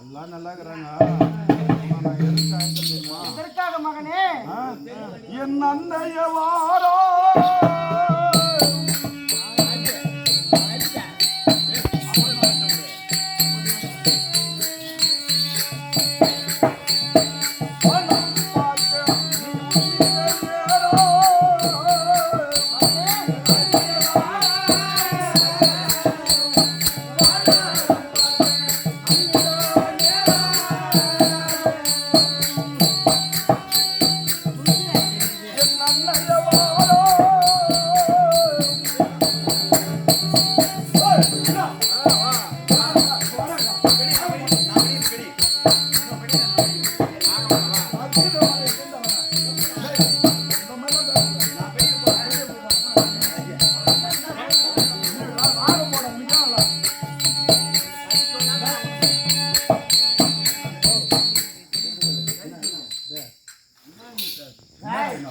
எல்லாம் நல்லா இருக்கிறாங்க? என் அன்னைய வாரோ.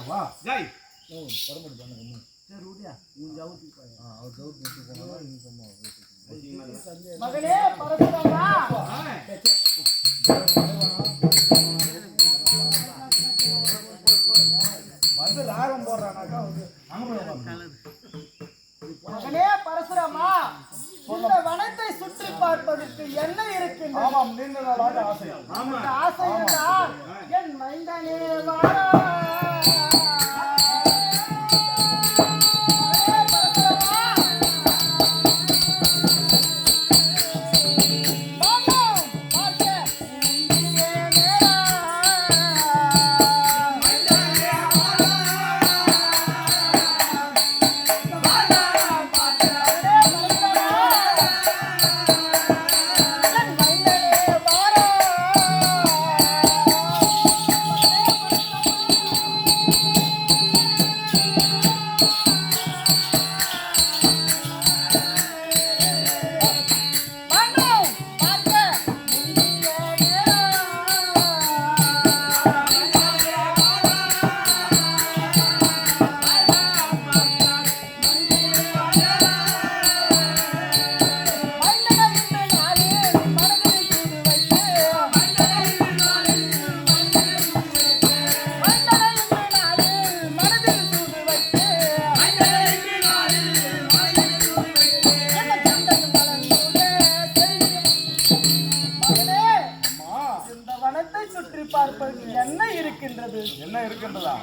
வா ஜெய் மகனே வந்து ராகம் போடுறானாக்கா வந்து. மகனே பரசுராமா இந்த வனத்தை சுற்றி பார்ப்பதற்கு என்ன இருக்கின்றது? ஆமாம் நீண்ட நாளாக ஆசை. ஆசை என்றால் என் மைந்தனே வாரா என்ன இருக்கின்றதா?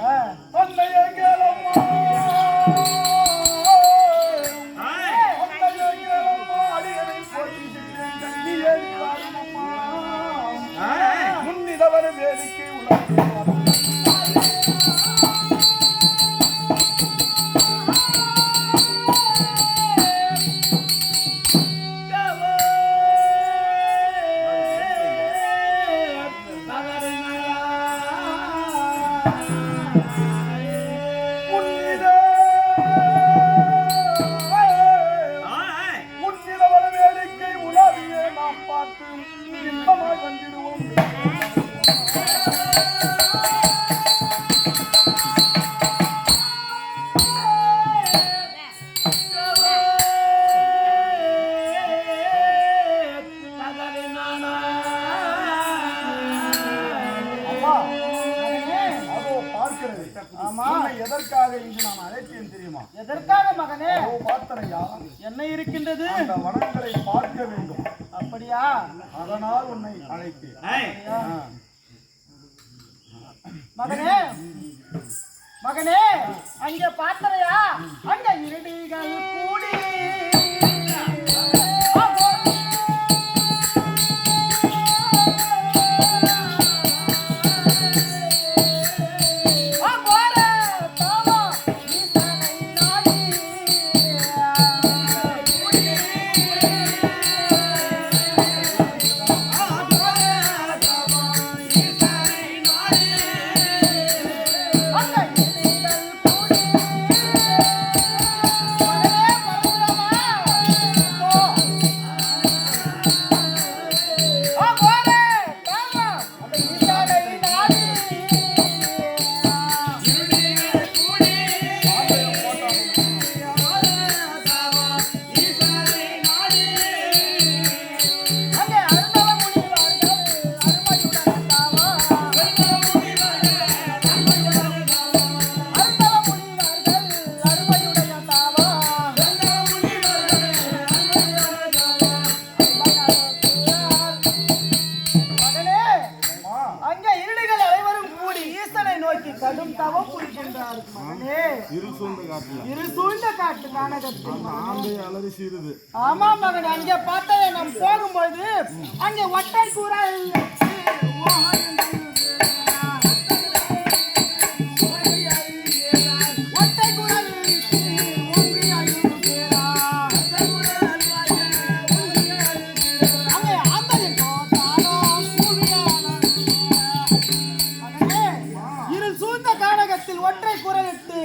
எதற்காக இங்கு நான் அழைத்தேன் தெரியுமா? எதற்காக மகனே? பார்த்தனையா என்ன இருக்கின்றது? அந்த வனங்களை பார்க்க வேண்டும். அப்படியா? அதனால் உன்னை அழைத்தேன். மகனே மகனே அங்க பார்த்தனையா அங்க இருடிகள் நாம் போகும்போது அங்கே ஒட்டை கூரை அங்கே ஒற்றை குரலிட்டு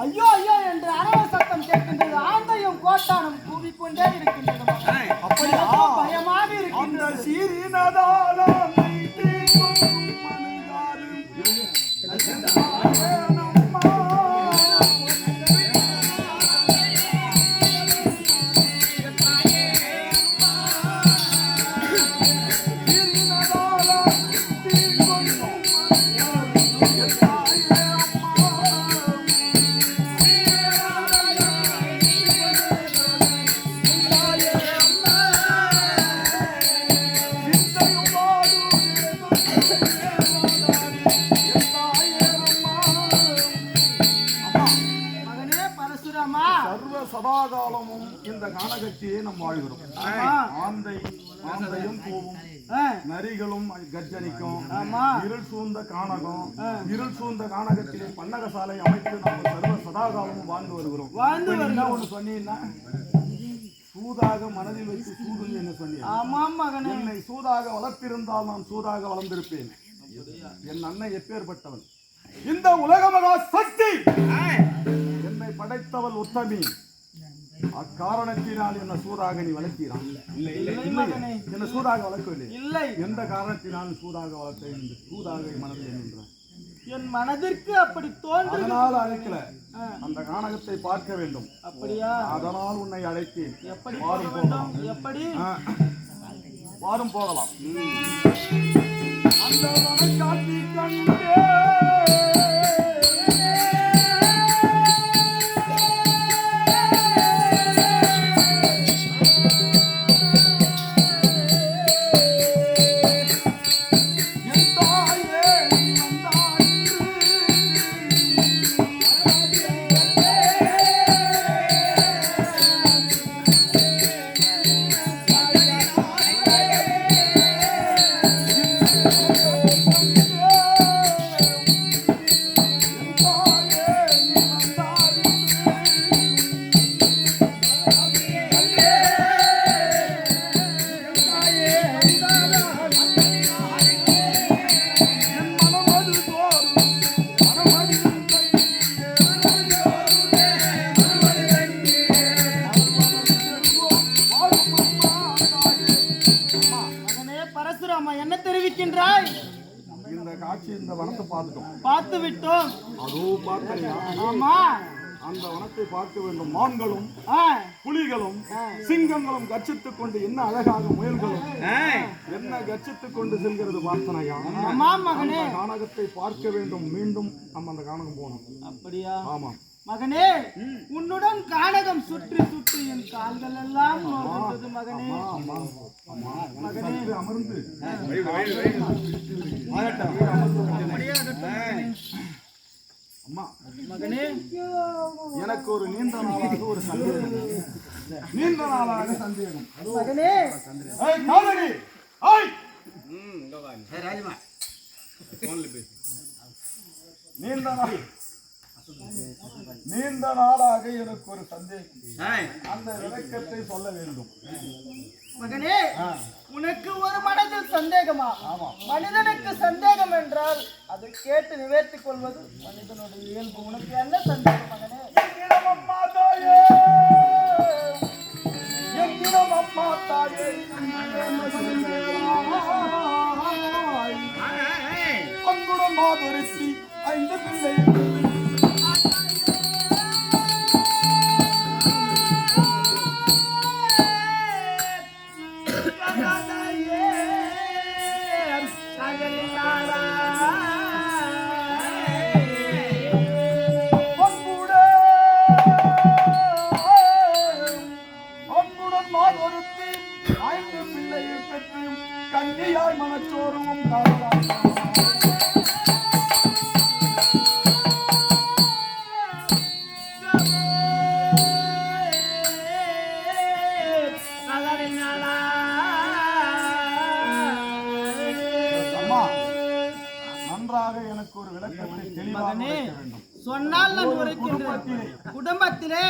ஐயோ ஐயோ என்று அரவ சத்தம் கேட்கின்றது. ஆந்தையும் கோட்டானும் கூவிக்கொண்டே இருக்கின்றது ಸದಾ கானகத்தையே நாம் வாழ்கிறோம். ஆந்தை ஆந்தையும் போவும். நரிகளும் கர்ஜனிக்கும். இருள் சூழ்ந்த கானகம். இருள் சூழ்ந்த கானகத்திலே பன்னகசாலை அமைத்து நாம் சர்வ சதாகாலமும் வாழ்ந்து வருகிறோம். வாழ்ந்து. ஒண்ணு சொன்னீங்கன்னா சூதாக மனதில் வைத்து சூடுன்னு என்ன சொன்னீங்க? ஆமாம் மகனே. என்னை சூதாக வளர்த்திருந்தால் நான் சூதாக வளர்ந்திருப்பேன். என் அண்ணன் எப்பேற்பட்டவன்? இந்த உலக மகா சக்தி! என்னை படைத்தவள் உத்தமி. அக்காரணத்தினால் என்ன சூதாக நீ வளர்க்கிறான் என்ன சூதாக வளர்க்கவில்லை. இல்லை. எந்த காரணத்தினால் சூதாக வளர்த்தேன் என்று சூதாக மனதில் நின்றான் என் மனதிற்கு அப்படி தோன்று அதனால் அழைக்கல. அந்த கானகத்தை பார்க்க வேண்டும். அப்படியா? அதனால் உன்னை அழைத்தேன். எப்படி எப்படி. வாரும் போகலாம். Yeah. காட்சி இந்த வனத்தை பார்த்துட்டோம். பார்த்து விட்டோம் அதோ பார்த்தனையா ஆமா. அந்த வனத்தை பார்க்க வேண்டும். மான்களும் புலிகளும் சிங்கங்களும் கர்ச்சித்துக் கொண்டு என்ன அழகாக முயல்களும். என்ன கர்ச்சித்துக் கொண்டு செல்கிறது பார்த்தனையா? கானகத்தை பார்க்க வேண்டும். மீண்டும் நம்ம அந்த கானகம் போனோம் அப்படியா? ஆமா மகனே உன்னுடன் கானகம் சுற்றி சுற்றி என் கால்கள் எல்லாம் நோகின்றது மகனே. சற்று அமர்ந்து. அம்மா மகனே. எனக்கு ஒரு நீண்ட நாளாக ஒரு சந்தேகம். நீண்ட நாளாக சந்தேகம். மகனே! நீண்ட நாள். நீண்ட நாளாக எனக்கு ஒரு சந்தேகம். அந்த விளக்கத்தை சொல்ல வேண்டும். மகனே உனக்கு ஒரு மனதில் சந்தேகமா. மனிதனுக்கு சந்தேகம் என்றால் அதை கேட்டு நிவர்த்திக் கொள்வது மனிதனுடைய இயல்பு. உனக்கு என்ன சந்தேகம் மகனே? அம்மா தாயே? அம்மா தாயே? மாதுரித்தி ஐந்து பிள்ளை கன்னியாய் மனச்சோருவும் சொன்னால் நான் உரைக்கின்றேன். குடும்பத்திலே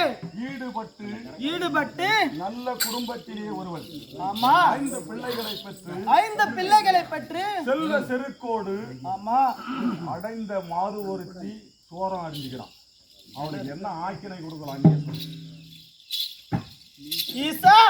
ஈடுபட்டு ஈடுபட்டு நல்ல குடும்பத்திலே ஒருவன். ஆமா. ஐந்து பிள்ளைகளை பெற்று ஐந்து பிள்ளைகளை பற்றி செல்வ செருக்கோடு ஆமா. அடைந்த மாறு ஒருத்தி சோரம் அடிஞ்சுக்கிறான் அவனுக்கு என்ன ஆக்கினை கொடுக்கலாம் சொல்லு. ஈசா!